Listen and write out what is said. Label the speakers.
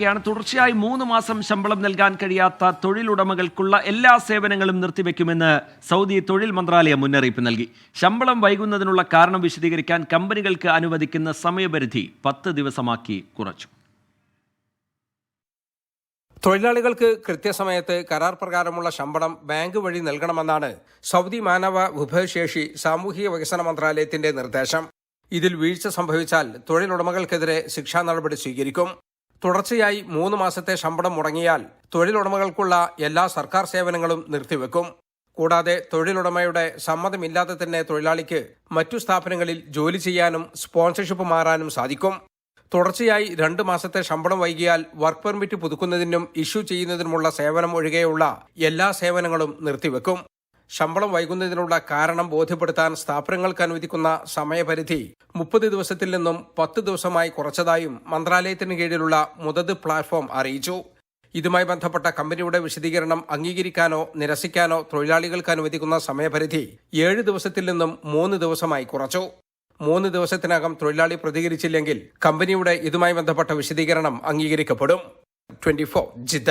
Speaker 1: യാണ്. തുടർച്ചയായി മൂന്ന് മാസം ശമ്പളം നൽകാൻ കഴിയാത്ത തൊഴിലുടമകൾക്കുള്ള എല്ലാ സേവനങ്ങളും നിർത്തിവെക്കുമെന്ന് സൗദി തൊഴിൽ മന്ത്രാലയം മുന്നറിയിപ്പ് നൽകി. ശമ്പളം വൈകുന്നതിനുള്ള കാരണം വിശദീകരിക്കാൻ കമ്പനികൾക്ക് അനുവദിക്കുന്ന സമയപരിധി പത്ത് ദിവസമാക്കി കുറച്ചു.
Speaker 2: തൊഴിലാളികൾക്ക് കൃത്യസമയത്ത് കരാർ പ്രകാരമുള്ള ശമ്പളം ബാങ്ക് വഴി നൽകണമെന്നാണ് സൗദി മാനവ വിഭവശേഷി സാമൂഹിക വികസന മന്ത്രാലയത്തിന്റെ നിർദ്ദേശം. ഇതിൽ വീഴ്ച സംഭവിച്ചാൽ തൊഴിലുടമകൾക്കെതിരെ ശിക്ഷാ നടപടി സ്വീകരിക്കും. തുടർച്ചയായി മൂന്ന് മാസത്തെ ശമ്പളം മുടങ്ങിയാൽ തൊഴിലുടമകൾക്കുള്ള എല്ലാ സർക്കാർ സേവനങ്ങളും നിർത്തിവെക്കും. കൂടാതെ തൊഴിലുടമയുടെ സമ്മതമില്ലാതെ തന്നെ തൊഴിലാളിക്ക് മറ്റു സ്ഥാപനങ്ങളിൽ ജോലി ചെയ്യാനും സ്പോൺസർഷിപ്പ് മാറാനും സാധിക്കും. തുടർച്ചയായി രണ്ട് മാസത്തെ ശമ്പളം വൈകിയാൽ വർക്ക് പെർമിറ്റ് പുതുക്കുന്നതിനും ഇഷ്യൂ ചെയ്യുന്നതിനുമുള്ള സേവനം ഒഴികെയുള്ള എല്ലാ സേവനങ്ങളും നിർത്തിവെക്കും. ശമ്പളം വൈകുന്നതിനുള്ള കാരണം ബോധ്യപ്പെടുത്താൻ സ്ഥാപനങ്ങൾക്ക് അനുവദിക്കുന്ന സമയപരിധി മുപ്പത് ദിവസത്തിൽ നിന്നും പത്ത് ദിവസമായി കുറച്ചതായും മന്ത്രാലയത്തിന് കീഴിലുള്ള മുതത് പ്ലാറ്റ്ഫോം അറിയിച്ചു. ഇതുമായി ബന്ധപ്പെട്ട കമ്പനിയുടെ വിശദീകരണം അംഗീകരിക്കാനോ നിരസിക്കാനോ തൊഴിലാളികൾക്ക് അനുവദിക്കുന്ന സമയപരിധി ഏഴ് ദിവസത്തിൽ നിന്നും മൂന്ന് ദിവസമായി കുറച്ചു. മൂന്ന് ദിവസത്തിനകം തൊഴിലാളി പ്രതികരിച്ചില്ലെങ്കിൽ കമ്പനിയുടെ ഇതുമായി ബന്ധപ്പെട്ട വിശദീകരണം അംഗീകരിക്കപ്പെടും. Twenty four Jeddah